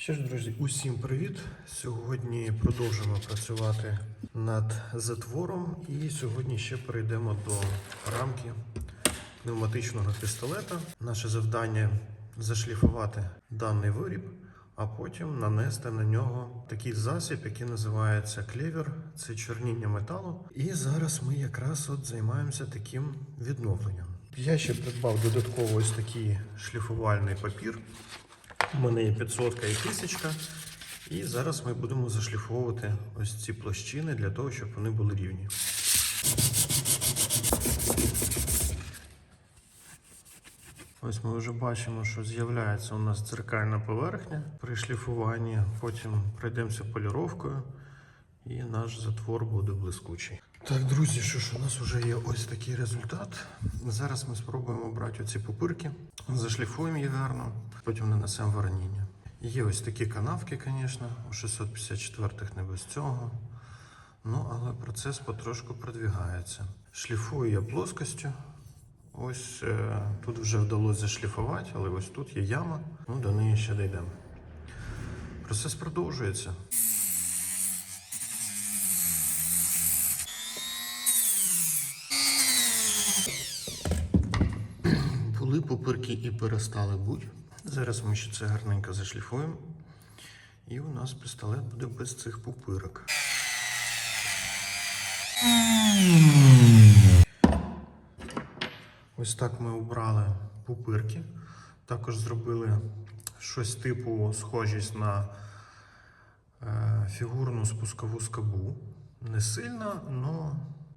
Що ж, друзі, усім привіт! Сьогодні продовжимо працювати над затвором, і сьогодні ще перейдемо до рамки пневматичного пістолета. Наше завдання зашліфувати даний виріб, а потім нанести на нього такий засіб, який називається клевер, це чорніння металу. І зараз ми якраз от займаємося таким відновленням. Я ще придбав додатково ось такий шліфувальний папір. У мене є 500 і 1000. І зараз ми будемо зашліфовувати ось ці площини для того, щоб вони були рівні. Ось ми вже бачимо, що з'являється у нас дзеркальна поверхня при шліфуванні. Потім пройдемося поліровкою, і наш затвор буде блискучий. Так, друзі, що ж, у нас вже є ось такий результат. Зараз ми спробуємо брати оці пупирки, зашліфуємо їх гарно, потім нанесемо вороніння. Є ось такі канавки, звісно, у 654-х не без цього. Ну, але процес потрошку продвігається. Шліфую я плоскостю. Ось е, тут вже вдалося зашліфувати, але ось тут є яма. Ну, до неї ще дійдемо. Процес продовжується. Були пупирки і перестали бути. Зараз ми ще це гарненько зашліфуємо. І у нас пістолет буде без цих пупирок. Ось так ми обрали пупирки. Також зробили щось типу схожість на е, фігурну спускову скобу. Не сильно, але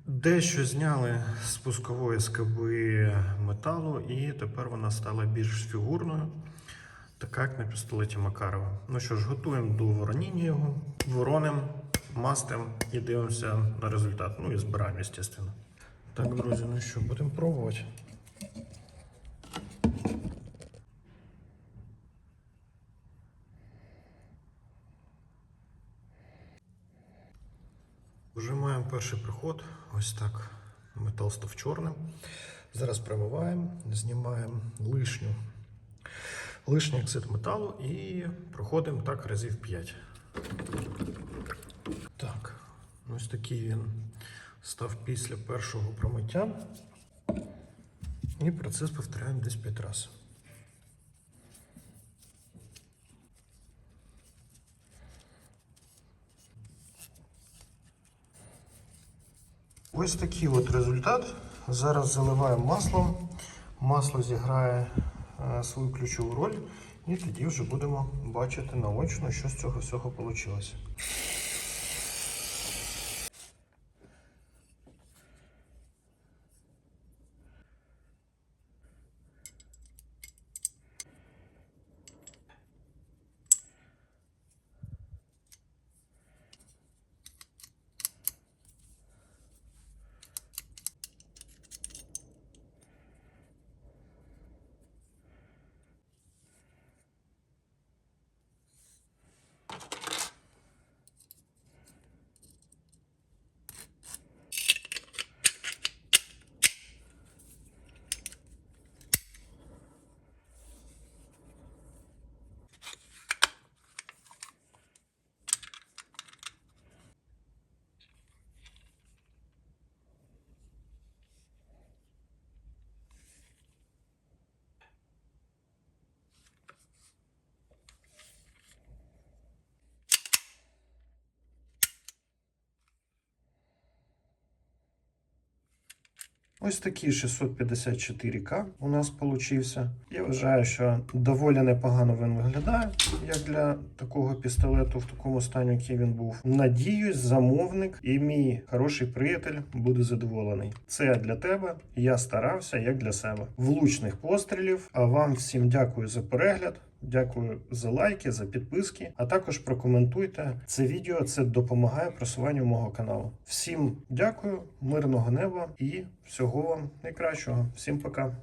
дещо зняли з пускової скоби металу, і тепер вона стала більш фігурною, така як на пістолеті Макарова. Ну що ж, готуємо до вороніння його, вороним, мастимо і дивимося на результат. Ну і збираємо, звісно. Так, друзі, ну що, будемо пробувати. Вже перший приход. Ось так. Метал став чорним. Зараз промиваємо, знімаємо лишню, лишній оксид металу і проходимо так разів 5. Так, ось такий він став після першого промиття. І процес повторяємо десь 5 разів. Ось такий от результат. Зараз заливаємо маслом. Масло зіграє е, свою ключову роль, і тоді вже будемо бачити наочно, що з цього всього вийшло. Ось такий 654К у нас получився. Я вважаю, що доволі непогано він виглядає, як для такого пістолету в такому стані, який він був. Надіюсь, замовник і мій хороший приятель буде задоволений. Це для тебе. Я старався як для себе. Влучних пострілів. А вам всім дякую за перегляд. Дякую за лайки, за підписки, а також прокоментуйте це відео. Це допомагає просуванню мого каналу. Всім дякую, мирного неба і всього вам найкращого. Всім пока.